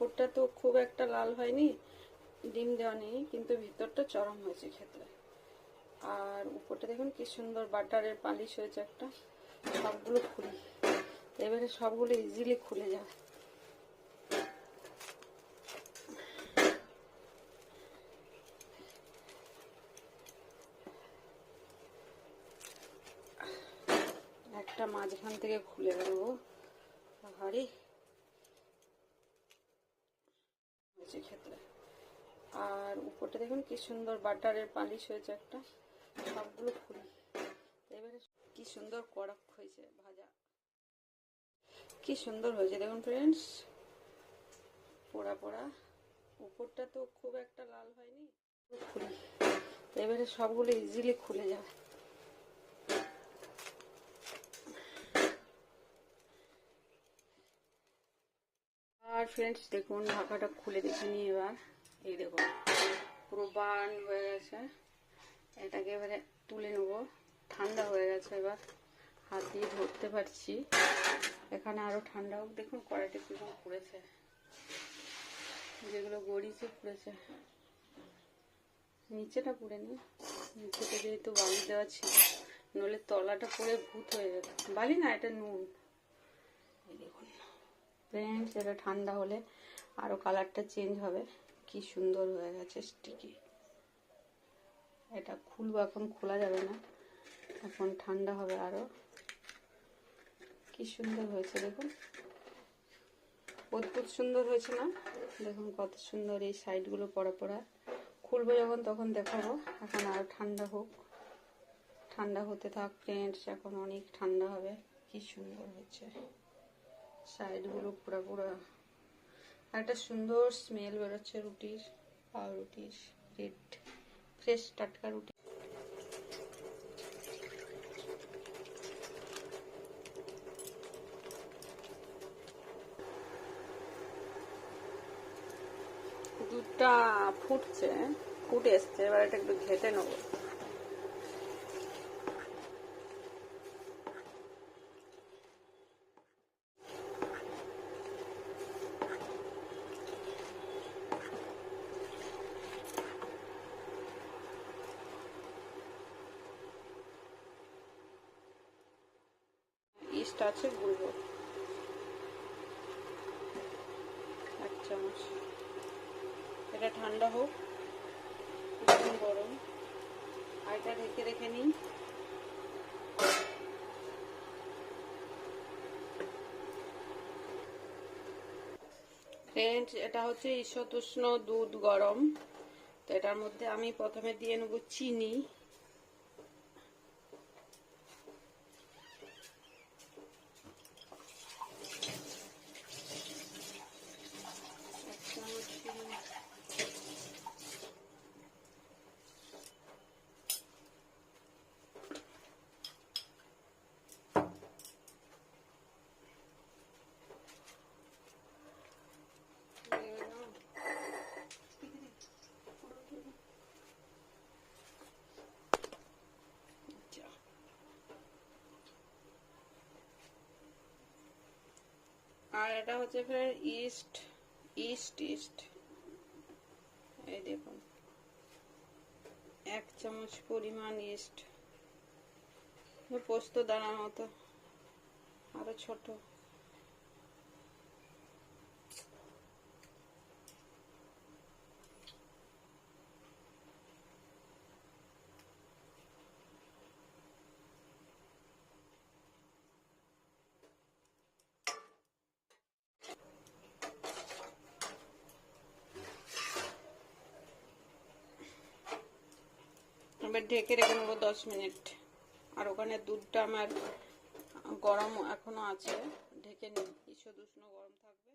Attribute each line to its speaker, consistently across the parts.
Speaker 1: উপরটা তো খুব একটা লাল হয়নি, ডিম দেওয়া নেই, কিন্তু ভিতরটা চরম হয়েছে খেতে। আর উপরটা দেখুন কি সুন্দর বাটারের পালিশ হয়েছে একটা, সবগুলো খুলি। এবারে সবগুলো ইজিলি খুলে যায় একটা মাঝখান থেকে খুলে বেরোবো ভারী হয়েছে খেতে আর উপরটা দেখুন, কি সুন্দর বাটারের পালিশ হয়েছে একটা। সবগুলো খুলি এবারে কি সুন্দর কড়ক হয়েছে ভাজা। কি সুন্দর হয়েছে দেখুন ফ্রেন্ডস পোড়া পোড়া। উপরটা তো খুব একটা লাল হয়নি। খুলি এবারে সবগুলো ইজিলি খুলে যায় আর ফ্রেন্ডস দেখুন, ঢাকাটা খুলে দেখে নিই এবার। এই দেখুন। পুরো বার্ন হয়ে গেছে। এটাকে এবারে তুলে নেব। ঠান্ডা হয়ে গেছে এবার। হাত দিয়ে ধরতে পারছি। এখানে আরও ঠান্ডা হোক। দেখুন, কড়াইটা কীরকম পুড়েছে। যেগুলো গড়িয়েছে পুড়েছে। নিচেটা পুড়ে নি। নিচেটা যেহেতু বালি দেওয়া ছিল, নইলে তলাটা পুড়ে ভূত হয়ে যেত বালি না, এটা নুন। দেখুন। ফ্রেন্ডস এটা ঠান্ডা হলে আরও কালারটা চেঞ্জ হবে। কি সুন্দর হয়ে গেছে স্টিকি এটা খুলবো এখন, খোলা যাবে না। এখন ঠান্ডা হবে আরও। কি সুন্দর হয়েছে দেখুন। অদ্ভুত সুন্দর হয়েছে না? দেখুন কত সুন্দর এই সাইডগুলো পড়া পড়া। খুলবো যখন, তখন দেখাবো। এখন আর ঠান্ডা হোক। ঠান্ডা হতে থাক ফ্রেন্ডস এখন অনেক ঠান্ডা হবে, কি সুন্দর হচ্ছে সাইডগুলো পুরো পুরো একটা সুন্দর স্মেল বেরোচ্ছে রুটির, পাউরুটির রেড ফ্রেশ টাটকা রুটি। দুধটা ফুটছে, ফুটে এসছে, এবার এটা একটু ঘেটে নেব ইস্ট আছে গুলবো এক চামচ এটা ঠান্ডা হোক ভীষণ গরম আর এটা ঢেকে রেখে নিই ফ্রেন্ডস এটা হচ্ছে ঈশতুষ্ণ দুধ গরম। তো এটার মধ্যে আমি প্রথমে দিয়ে নেব চিনি এক চামচ চিনি আর এটা হচ্ছে ফের ইস্ট ইস্ট ইস্ট। এই দেখুন। এক চামচ পরিমাণ ইস্ট। পোস্ত দানার মতো। আরও ছোট। এবার ঢেকে রেখে নেব দশ মিনিট। আর ওখানে দুধটা আমার গরম এখনও আছে, ঢেকে নিই। ঈষদ উষ্ণ গরম থাকবে।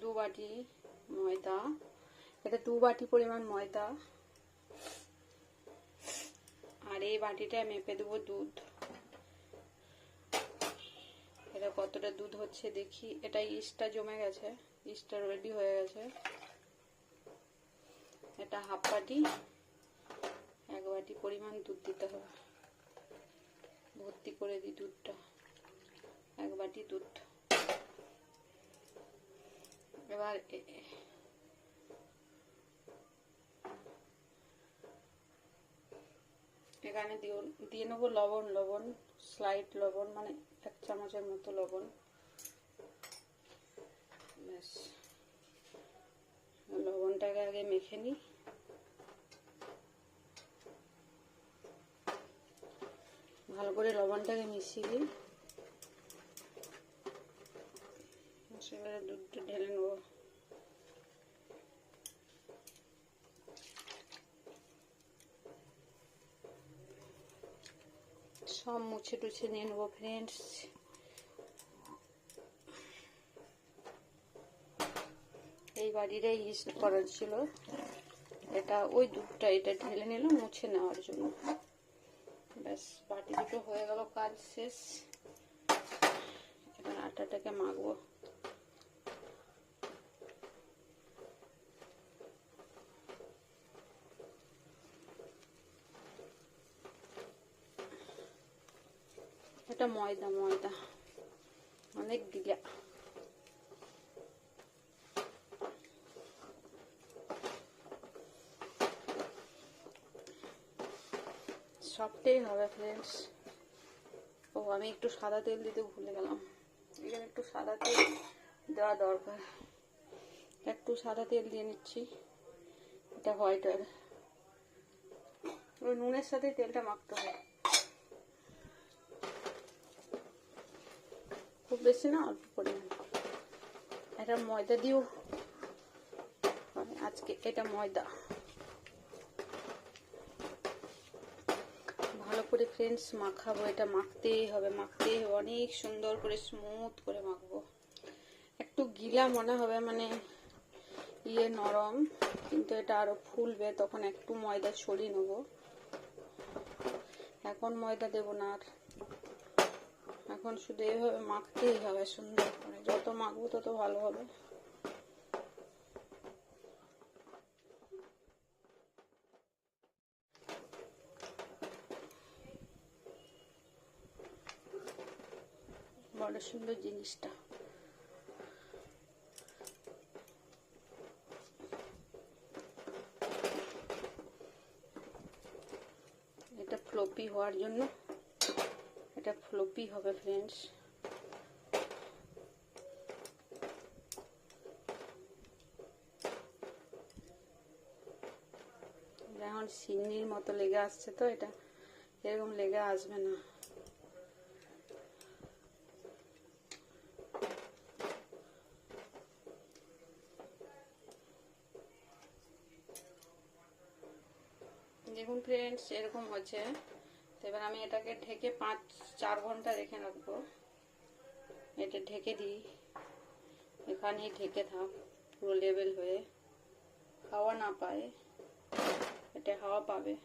Speaker 1: দু বাটি ময়দা। এটা দু বাটি পরিমাণ ময়দা। আর এই বাটিটায় মেপে দেবো দুধ। এটা কতটা দুধ হচ্ছে দেখি। এটা ইস্টটা জমে গেছে। ইস্টটা রেডি হয়ে গেছে। এটা হাফ বাটি। এক বাটি পরিমাণ দুধ দিতে হবে। ভর্তি করে দিই দুধটা। এক বাটি দুধ। এবার এ- এ- এখানে দিও দিয়ে নেব লবণ লবণ স্লাইড লবণ মানে এক চামচের মতো লবণ। ব্যাস। লবণটাকে আগে মেখে নিই। ভালো করে লবণটাকে মিশিয়ে দিই। সেবারে দুধটা ঢেলে নেব। সব মুছে টুছে নিয়ে নেব ফ্রেন্ডস এই বাড়িটাই ইস্ট করার ছিল। এটা, ওই দুধটা এটা ঢেলে নিল মুছে নেওয়ার জন্য। ব্যাস, বাটি দুটো হয়ে গেল, কাজ শেষ। এবার আটাটাকে মাখবো। এটা ময়দা ময়দা। অনেক গিলা সবটাই হবে ফ্রেন্ডস ও, আমি একটু সাদা তেল দিতে ভুলে গেলাম। এখানে একটু সাদা তেল দেওয়া দরকার। একটু সাদা তেল দিয়ে নিচ্ছি। এটা হোয়াইট অয়েল। নুনের সাথে তেলটা মাখতে হয় খুব বেশি না, অল্প পরিমাণ এটা ময়দা দিও। আজকে এটা ময়দা। ভালো করে ফ্রেন্ডস মাখাবো, এটা মাখতেই হবে মাখতেই হবে। অনেক সুন্দর করে স্মুথ করে মাখবো। একটু গিলা মনে হবে মানে ইয়ে নরম, কিন্তু এটা আরও ফুলবে, তখন একটু ময়দা ছড়িয়ে নেব। এখন ময়দা দেবো না আর। এখন শুধু এইভাবে মাখতেই হবে, সুন্দর করে। যত মাখবো তত ভালো হবে। বড় সুন্দর জিনিসটা। এটা ফ্লপি হওয়ার জন্য এটা ফ্লপি হবে ফ্রেন্ডস এখন সিন্নির মতো লেগে আসছে তো, এটা এরকম লেগে আসবে না। দেখুন ফ্রেন্ডস এরকম হচ্ছে। এবার আমি এটাকে ঢেকে পাঁচ, চার ঘণ্টা রেখে রাখব। এটা ঢেকে দিই। এখানেই ঢেকে থাক, পুরো লেভেল হয়ে। হাওয়া না পায়, এটা হাওয়া পাবে।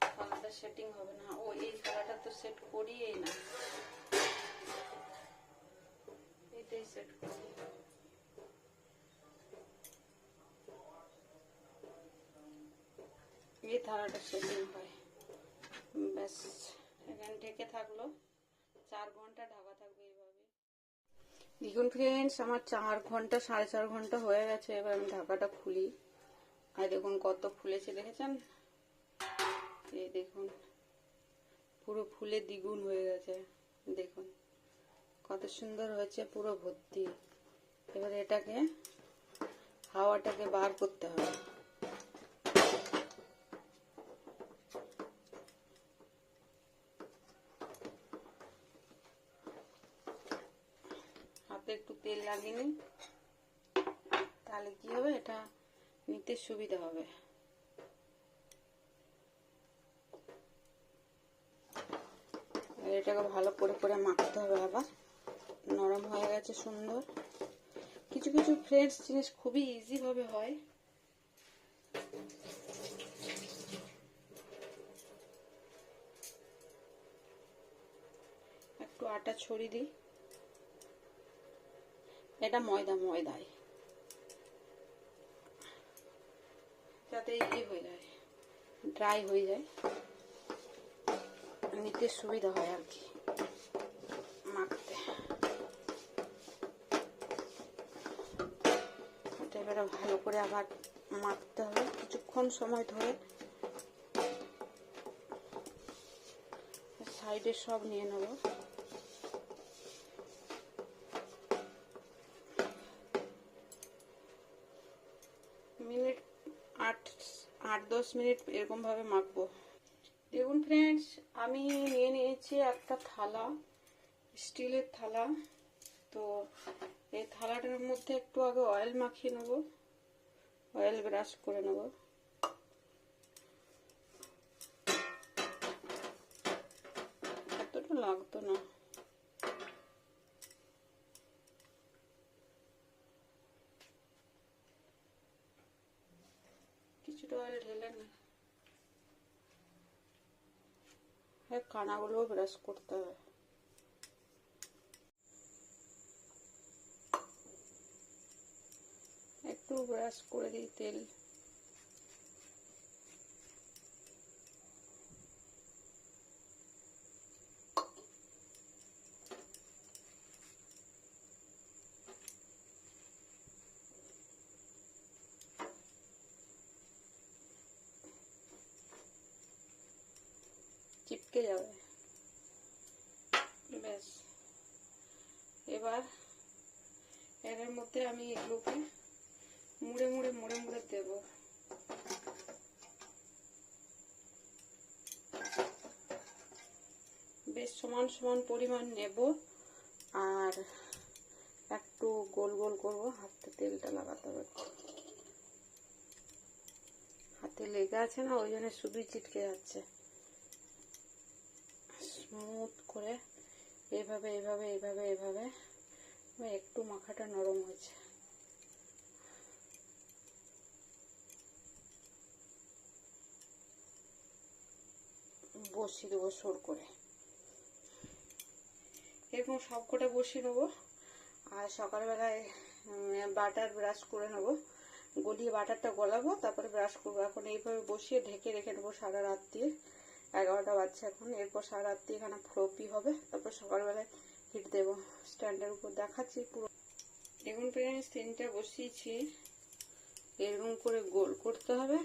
Speaker 1: থালাটা সেটিং হবে না। ও, এই থালাটা তো সেট করিই না। এটাই সেট করি। এই থালাটা সেটিং হয়। ব্যাস, এখানে থাকল। চার ঘণ্টা থাকবে এইভাবে। দেখুন ফ্রেন্ডস আমার চার ঘণ্টা, সাড়ে চার ঘণ্টা হয়ে গেছে, এবার আমি ঢাকাটা খুলি। আর দেখুন কত ফুলেছে, দেখেছেন? এই দেখুন, পুরো ফুলে দ্বিগুণ হয়ে গেছে। দেখুন, কত সুন্দর হয়েছে পুরো ভর্তি। এবার এটাকে, হাওয়াটাকে বার করতে হবে হাতে তেল তাহলে কি হবে? এটা নিতে সুবিধা হবে। এটাকে ভালো করে করে মাখতে হবে আবার। নরম হয়ে গেছে সুন্দর। কিছু কিছু ফ্রেশ জিনিস খুবই ইজি ভাবে হয়। একটু আটা ছড়িয়ে দিই। এটা ময়দা, ময়দায়। যাতে ইয়ে হয়ে যায়, ড্রাই হয়ে যায়। নিতে সুবিধা হয় আর কি, মাখতে। এটা ভালো করে আবার মাখতে হবে। কিছুক্ষণ সময় ধরে সাইডে সব নিয়ে নেব মিনিট আট আট দশ মিনিট এরকমভাবে মাখবো। দেখুন ফ্রেন্ডস আমি নিয়ে নিয়েছি একটা থালা, স্টিলের থালা। তো এই থালাটার মধ্যে একটু আগে অয়েল মাখিয়ে নেব অয়েল ব্রাশ করে নেব। এতটা লাগতো না কিছুটা অয়েল ঢেলে না হ্যাঁ কানাগুলোও ব্রাশ করতে হবে একটু ব্রাশ করে দিই তেল চিপকে যাবে? ব্যাস। এবার এর মধ্যে আমি এগুলোকে মুড়ে মুড়ে মুড়ে মুড়ে দেব। বেশ সমান সমান পরিমাণ নেব আর একটু গোল গোল করব। হাতে তেলটা লাগাতে হবে। হাতে লেগে আছে না, ওই জন্য শুধুই চিটকে যাচ্ছে স্মুথ করে এইভাবে এইভাবে এইভাবে এইভাবে একটু মাখাটা নরম হয়েছে। বসিয়ে দেবো সোর করে। এরকম সব কটা বসিয়ে নেব। আর সকালবেলায় বাটার ব্রাশ করে নেব। গলিয়ে বাটারটা গলাবো, তারপরে ব্রাশ করব। এখন এইভাবে বসিয়ে ঢেকে রেখে নেব সারা রাত দিয়ে। এগারোটা বাজছে এখন। এরপর সারা রাত্রি এখানে ফ্লোপি হবে। তারপর সকালবেলায় হিট দেবো। স্ট্যান্ডের উপর দেখাচ্ছি পুরো। দেখুন ফ্রেন্ডস তিনটা বসিয়েছি। এরকম করে গোল করতে হবে।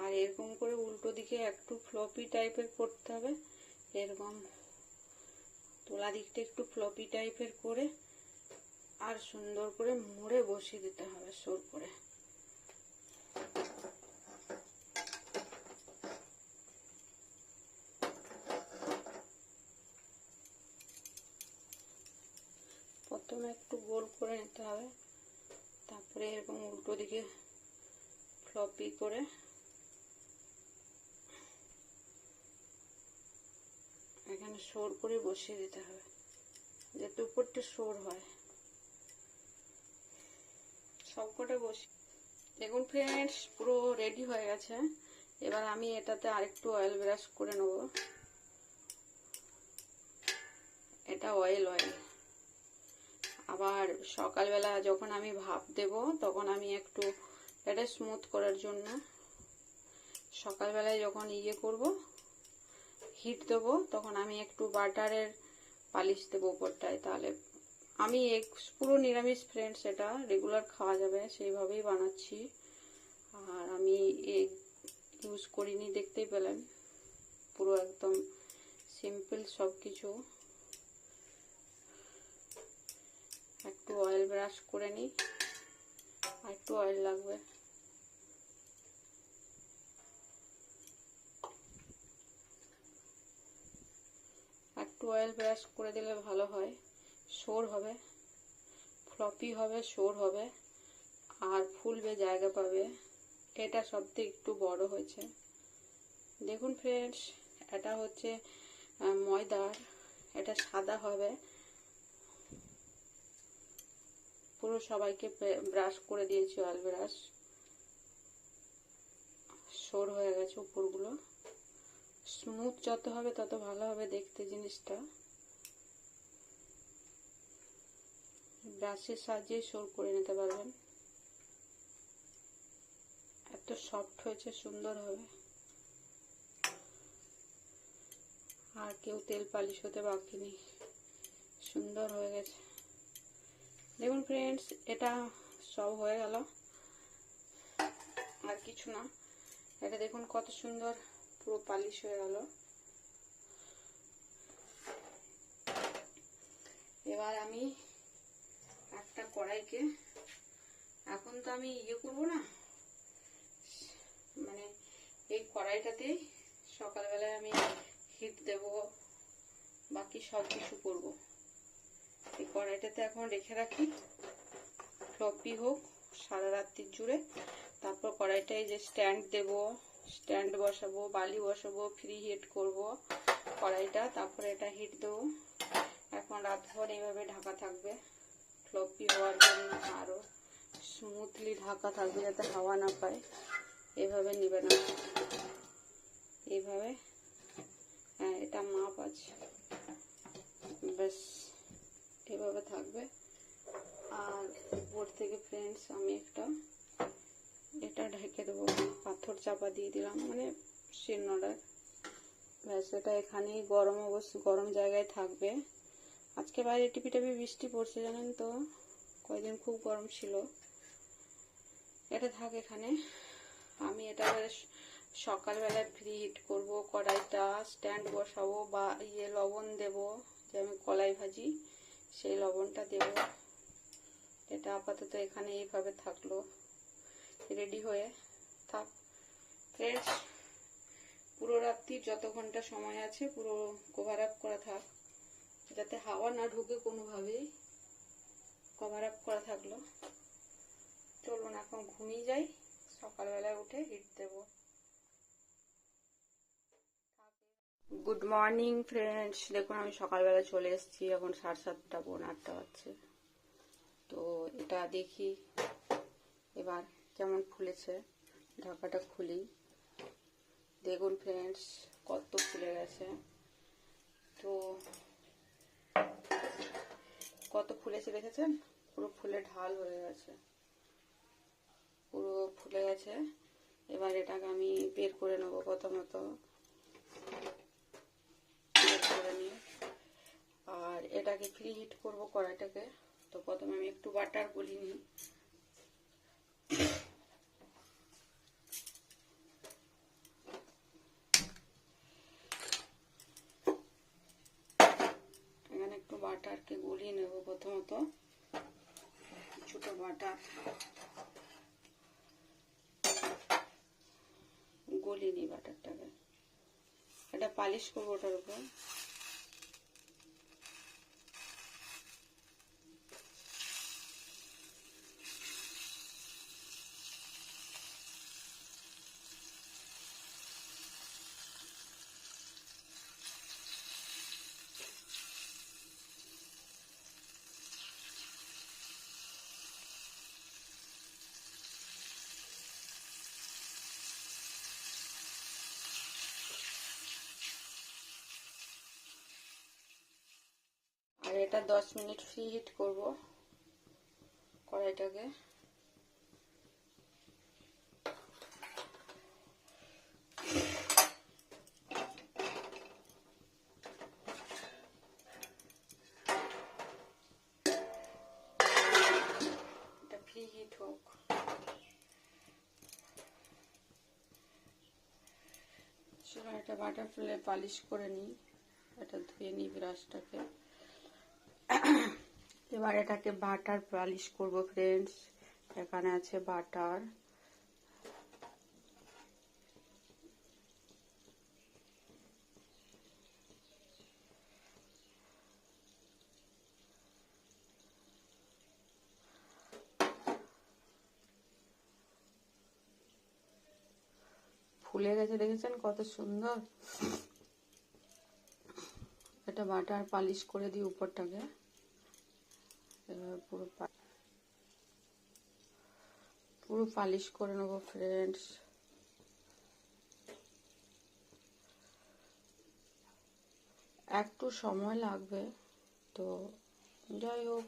Speaker 1: আর এরকম করে উল্টো দিকে একটু ফ্লপি টাইপের করতে হবে। এরকম তোলা দিকটা একটু ফ্লপি টাইপের করে আর সুন্দর করে মুড়ে বসিয়ে দিতে হবে, সোর করে প্রথমে একটু গোল করে নিতে হবে। তারপরে এরকম উল্টো দিকে ফ্লপি করে এখানে সোর করে বসিয়ে দিতে হবে, যাতে উপরটা সোর হয়। সবকটা বসি। দেখুন ফ্রেন্ডস পুরো রেডি হয়ে গেছে। এবার আমি এটাতে আরেকটু অয়েল ব্রাশ করে নেব। এটা অয়েল অয়েল আবার সকালবেলা যখন আমি ভাপ দেব, তখন আমি একটু এটা স্মুথ করার জন্য সকালবেলায় যখন ইয়ে করব হিট দেবো, তখন আমি একটু বাটারের পালিশ দেবো উপরটায়। তাহলে আমি এক, পুরো নিরামিষ ফ্রেন্ডস এটা রেগুলার খাওয়া যাবে, সেইভাবেই বানাচ্ছি। আর আমি এগ ইউজ করিনি, দেখতেই পেলেন। পুরো একদম সিম্পল সব কিছু একটু অয়েল ব্রাশ করে নিই। আর একটু অয়েল লাগবে। একটু অয়েল ব্রাশ করে দিলে ভালো হয়। সোর হবে। ফ্লপি হবে, সোর হবে। আর ফুলবে, জায়গা পাবে। এটা সবথেকে একটু বড় হয়েছে। দেখুন ফ্রেন্ডস এটা হচ্ছে ময়দার। এটা সাদা হবে। পুরো সবাইকে ব্রাশ করে দিয়েছি অয়েল ব্রাশ সোর হয়ে গেছে উপরগুলো। স্মুথ যত হবে তত ভালো হবে দেখতে জিনিসটা। ব্রাশের সাহায্যে সোর করে নিতে পারবেন। এত সফট হয়েছে, সুন্দর হবে। আর কেউ তেল পালিশ হতে বাকি নেই। সুন্দর হয়ে গেছে। দেখুন ফ্রেন্ডস এটা সব হয়ে গেল। আর কিছু না। এটা দেখুন কত সুন্দর পুরো পালিশ হয়ে গেল। এবার আমি একটা কড়াইকে, এখন তো আমি ইয়ে করব না মানে এই কড়াইটাতেই সকালবেলায় আমি হিট দেব, বাকি সব কিছু করব। এই কড়াইটাতে এখন রেখে রাখি। ফ্লপি হোক, সারা রাত্রির জুড়ে। তারপর কড়াইটায় যে স্ট্যান্ড দেব স্ট্যান্ড বসাবো, বালি বসাবো ফ্রি হিট করব কড়াইটা। তারপরে এটা হিট দেবো। এখন রাতভর এইভাবে ঢাকা থাকবে। ফ্লপি হওয়ার জন্য আরও স্মুথলি ঢাকা থাকবে যাতে হাওয়া না পায়। এভাবে নেবে না। এইভাবে। হ্যাঁ এটা মাপ আছে। বেশ এভাবে থাকবে। আর উপর থেকে ফ্রেন্ডস আমি একটা, এটা ঢেকে দেবো। পাথর চাপা দিয়ে দিলাম মানে শিলনোড়ার। ব্যাস, এটা এখানেই গরম অবশ্য, গরম জায়গায় থাকবে। আজকে বাইরে টিপি টিপি বৃষ্টি পড়ছে, জানেন তো? কয়েকদিন খুব গরম ছিল। এটা থাক এখানে। আমি এটা সকালবেলায় ফ্রি হিট করব, কড়াইটা স্ট্যান্ড বসাবো বা ইয়ে লবণ দেবো, যে আমি কলাই ভাজি। সেই লবণটা দেব। এটা আপাতত এখানে এইভাবে থাকল। রেডি হয়ে থাক। ফ্রেন্ডস পুরো রাত্রি যত ঘণ্টা সময় আছে, পুরো কভার আপ করা থাক। যাতে হাওয়া না ঢুকে কোনোভাবেই। কভার আপ করা থাকল। চলুন, এখন ঘুমিয়ে যাই। সকালবেলায় উঠে হিট দেব। গুড মর্নিং ফ্রেন্ডস দেখুন, আমি সকালবেলা চলে এসেছি। এখন সাড়ে সাতটা বোন আটটা বাজছে। তো এটা দেখি। এবার কেমন ফুলেছে? ঢাকাটা খুলি। দেখুন ফ্রেন্ডস কত ফুলে গেছে। তো কত ফুলেছে দেখেছেন? পুরো ফুলে ঢাল হয়ে গেছে। পুরো ফুলে গেছে। এবার এটাকে আমি বের করে নেব প্রথমত বের করে নিয়ে আর এটাকে ফ্রি হিট করব কড়াইটাকে। তো প্রথমে আমি একটু বাটার গলি নিই। এখানে একটু বাটারকে গলিয়ে নেব প্রথমত। কিছুটা বাটার গলিয়ে নিই বাটারটাকে। এটা পালিশ করব ওটার উপর আর এটা দশ মিনিট ফ্রি হিট করব কড়াইটাকে। এটা ফ্রি হিট হোক পালিশ করে নিই। এটা ধুয়ে নিই ব্রাশটাকে এবার এটাকে বাটার পালিশ করব ফ্রেন্ডস এখানে আছে বাটার। ফুলে গেছে, দেখেছেন কত সুন্দর? এটা বাটার পালিশ করে দিই উপরটাকে। পুরো পুরো পালিশ করে নেব ফ্রেন্ডস একটু সময় লাগবে তো, যাই হোক,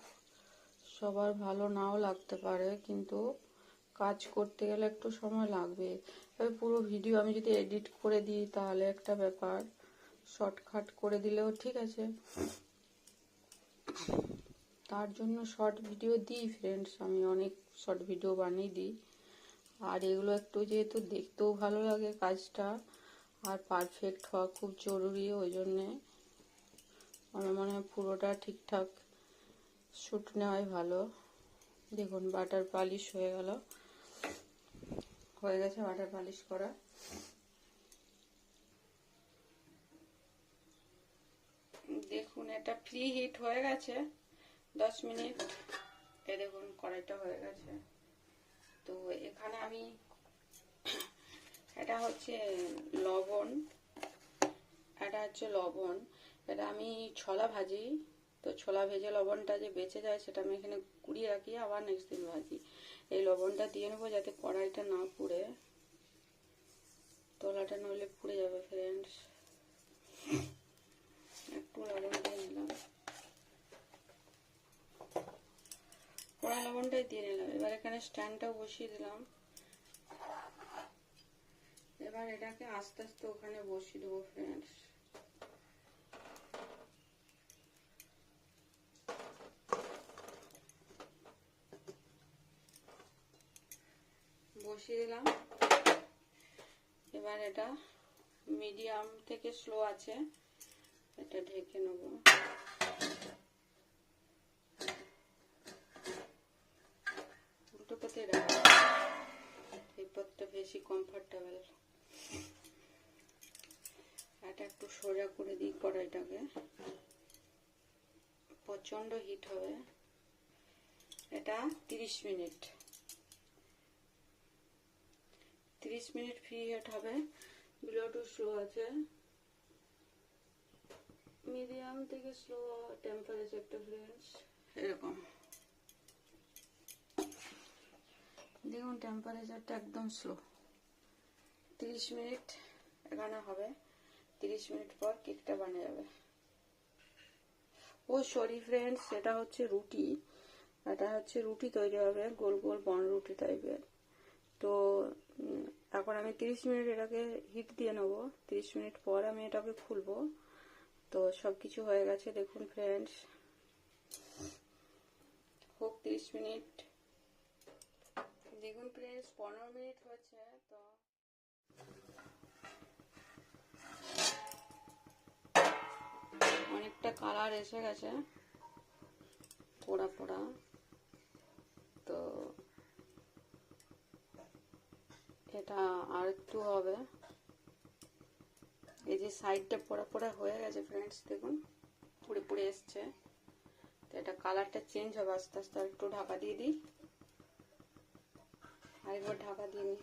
Speaker 1: সবার ভালো নাও লাগতে পারে, কিন্তু কাজ করতে গেলে একটু সময় লাগবে। তবে পুরো ভিডিও আমি যদি এডিট করে দিই, তাহলে একটা ব্যাপার শর্টকাট করে দিলেও ঠিক আছে। তার জন্য শর্ট ভিডিও দিই ফ্রেন্ডস আমি অনেক শর্ট ভিডিও বানিয়ে দিই। আর এগুলো একটু যেহেতু দেখতেও ভালো লাগে কাজটা, আর পারফেক্ট হওয়া খুব জরুরি ওই জন্যে। আমার মনে হয় পুরোটা ঠিকঠাক শ্যুট নেওয়াই ভালো। দেখুন বাটার পালিশ হয়ে গেল। হয়ে গেছে বাটার পালিশ করা। দেখুন, এটা ফ্রি হিট হয়ে গেছে। দশ মিনিট। এ দেখুন, কড়াইটা হয়ে গেছে। তো এখানে আমি এটা হচ্ছে লবণ, এটা হচ্ছে লবণ। এটা আমি ছোলা ভাজি। তো ছোলা ভেজে লবণটা যে বেঁচে যায়, সেটা আমি এখানে কুড়িয়ে রাখি, আবার নেক্সট দিন ভাজি। এই লবণটা দিয়ে নেব যাতে কড়াইটা না পুড়ে। তলাটা নইলে পুড়ে যাবে ফ্রেন্ডস একটু লবণ দিয়ে নিলাম পোড়া লবণটাই দিয়ে নিলাম। এবার এখানে স্ট্যান্ডটাও বসিয়ে দিলাম। এবার এটাকে আস্তে আস্তে ওখানে বসিয়ে দেবো ফ্রেন্ডস বসিয়ে দিলাম। এবার এটা মিডিয়াম থেকে স্লো আছে। এটা ঢেকে নেব উল্টো পাতে রাখা এই পথটা বেশি কমফর্টেবল এটা একটু সোজা করে দিই কড়াইটাকে। প্রচণ্ড হিট হবে। এটা তিরিশ মিনিট। তিরিশ মিনিট ফ্রি হিট হবে। বিলো স্লো আছে। মিডিয়াম থেকে স্লো টেম্পারেচারটা ফ্রেন্ডস এরকম। দেখুন টেম্পারেচারটা একদম স্লো তিরিশ মিনিট এখানে হবে। তিরিশ মিনিট পর কেকটা বানিয়ে যাবে। ও সরি ফ্রেন্ডস সেটা হচ্ছে রুটি। এটা হচ্ছে রুটি তৈরি হবে, গোল গোল বন রুটি টাইপের তো এখন আমি তিরিশ মিনিট এটাকে হিট দিয়ে নেব। তিরিশ মিনিট পর আমি এটাকে খুলবো। তো সব কিছু হয়ে গেছে, দেখুন ফ্রেন্ডস হোক, তিরিশ মিনিট। দেখুন ফ্রেন্ডস পনেরো মিনিট হয়েছে তো অনেকটা কালার এসে গেছে। পোড়া পোড়া। তো এটা আর একটু হবে। এই যে সাইডটা পোড়া পোড়া হয়ে গেছে ফ্রেন্ডস দেখুন, পুড়ে পুড়ে এসছে। তো এটা কালারটা চেঞ্জ হবে, আস্তে আস্তে আর একটু ঢাকা দিয়ে দিই। আরেকবার ঢাকা দিয়ে নিই।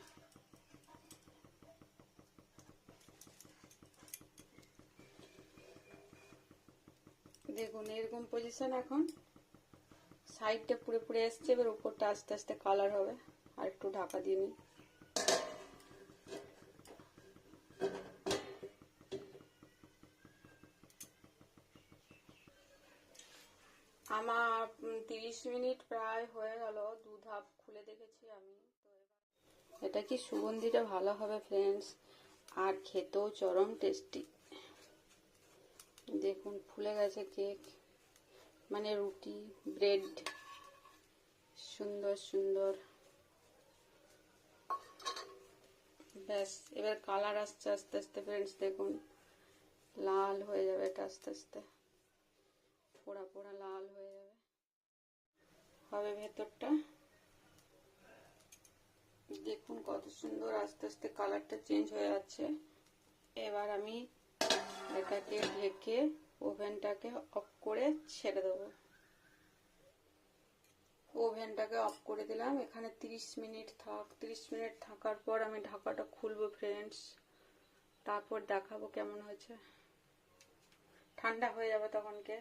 Speaker 1: দেখুন, এরকম পজিশন এখন। সাইডটা পুড়ে পুড়ে এসছে, এবার উপরটা আস্তে আস্তে কালার হবে। আর একটু ঢাকা দিয়ে নিই। আমার তিরিশ মিনিট প্রায় হয়ে গেল, দু ধাপ খুলে দেখেছি আমি। এটা কি সুগন্ধিটা ভালো হবে ফ্রেন্ডস আর খেতেও চরম টেস্টি দেখুন, ফুলে গেছে কেক। মানে রুটি, ব্রেড, সুন্দর সুন্দর। ব্যাস, এবার কালার আসছে আস্তে আস্তে ফ্রেন্ডস দেখুন। লাল হয়ে যাবে এটা আস্তে আস্তে। পোড়া পোড়া লাল হয়ে যাবে। হবে ভেতরটা। দেখুন কত সুন্দর আস্তে আস্তে কালারটা চেঞ্জ হয়ে যাচ্ছে। এবার আমি এটাকে ঢেকে ওভেনটাকে অফ করে ছেড়ে দেব। ওভেনটাকে অফ করে দিলাম। এখানে 30 মিনিট থাক। 30 মিনিট থাকার পর আমি ঢাকাটা খুলবো ফ্রেন্ডস তারপর দেখাবো কেমন হয়েছে। ঠান্ডা হয়ে যাবে তখনকে।